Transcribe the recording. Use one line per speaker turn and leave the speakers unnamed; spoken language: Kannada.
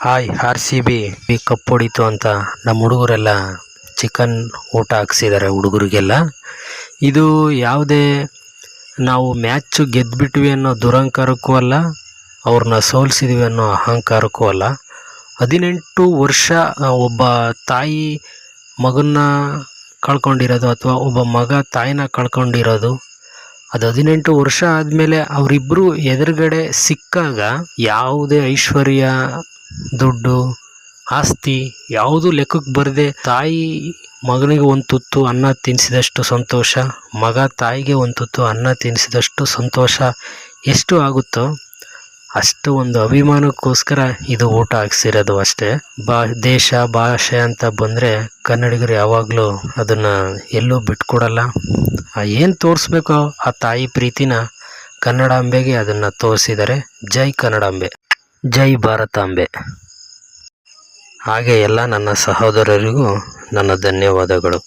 Hi, R C B cup ಹೊಡಿತು ಅಂತ ನಮ್ಮ ಹುಡುಗರೆಲ್ಲ ಚಿಕನ್ ಊಟ ಹಾಕ್ಸಿದ್ದಾರೆ ಹುಡುಗರಿಗೆಲ್ಲ. ಇದು ಯಾವುದೇ ನಾವು ಮ್ಯಾಚು ಗೆದ್ದುಬಿಟ್ವಿ ಅನ್ನೋ ದುರಹಂಕಾರಕ್ಕೂ ಅಲ್ಲ, ಅವ್ರನ್ನ ಸೋಲಿಸಿದ್ವಿ ಅನ್ನೋ ಅಹಂಕಾರಕ್ಕೂ ಅಲ್ಲ. ಹದಿನೆಂಟು ವರ್ಷ ಒಬ್ಬ ತಾಯಿ ಮಗನ್ನ ಕಳ್ಕೊಂಡಿರೋದು ಅಥವಾ ಒಬ್ಬ ಮಗ ತಾಯಿನ ಕಳ್ಕೊಂಡಿರೋದು, ಅದು ಹದಿನೆಂಟು ವರ್ಷ ಆದಮೇಲೆ ಅವರಿಬ್ಬರು ಎದುರುಗಡೆ ಸಿಕ್ಕಾಗ ಯಾವುದೇ ಐಶ್ವರ್ಯ ದುಡ್ಡು, ಆಸ್ತಿ, ಯಾವುದು ಲೆಕ್ಕಕ್ಕೆ ಬರದೆ ತಾಯಿ ಮಗನಿಗೆ ಒಂದು ತುತ್ತು, ಅನ್ನ ತಿನ್ನಿಸಿದಷ್ಟು ಸಂತೋಷ, ಮಗ ತಾಯಿಗೆ ಒಂದು ತುತ್ತು, ಅನ್ನ ತಿನ್ನಿಸಿದಷ್ಟು ಸಂತೋಷ. ಎಷ್ಟು ಆಗುತ್ತೋ ಅಷ್ಟು ಒಂದು ಅಭಿಮಾನಕ್ಕೋಸ್ಕರ ಇದು ಊಟ ಹಾಕ್ಸಿರೋದು ಅಷ್ಟೇ. ಬಾ, ದೇಶ, ಭಾಷೆ ಅಂತ ಬಂದರೆ ಕನ್ನಡಿಗರು ಯಾವಾಗಲೂ ಅದನ್ನು ಎಲ್ಲೂ ಬಿಟ್ಕೊಡಲ್ಲ. ಏನು ತೋರಿಸ್ಬೇಕೋ ಆ ತಾಯಿ ಪ್ರೀತಿನ ಕನ್ನಡಾಂಬೆಗೆ ಅದನ್ನು ತೋರಿಸಿದ್ದಾರೆ. ಜೈ ಕನ್ನಡಾಂಬೆ ಜೈ ಭಾರತಾಂಬೆ ಹಾಗೆ ಎಲ್ಲ ನನ್ನ ಸಹೋದರರಿಗೂ ನನ್ನ ಧನ್ಯವಾದಗಳು.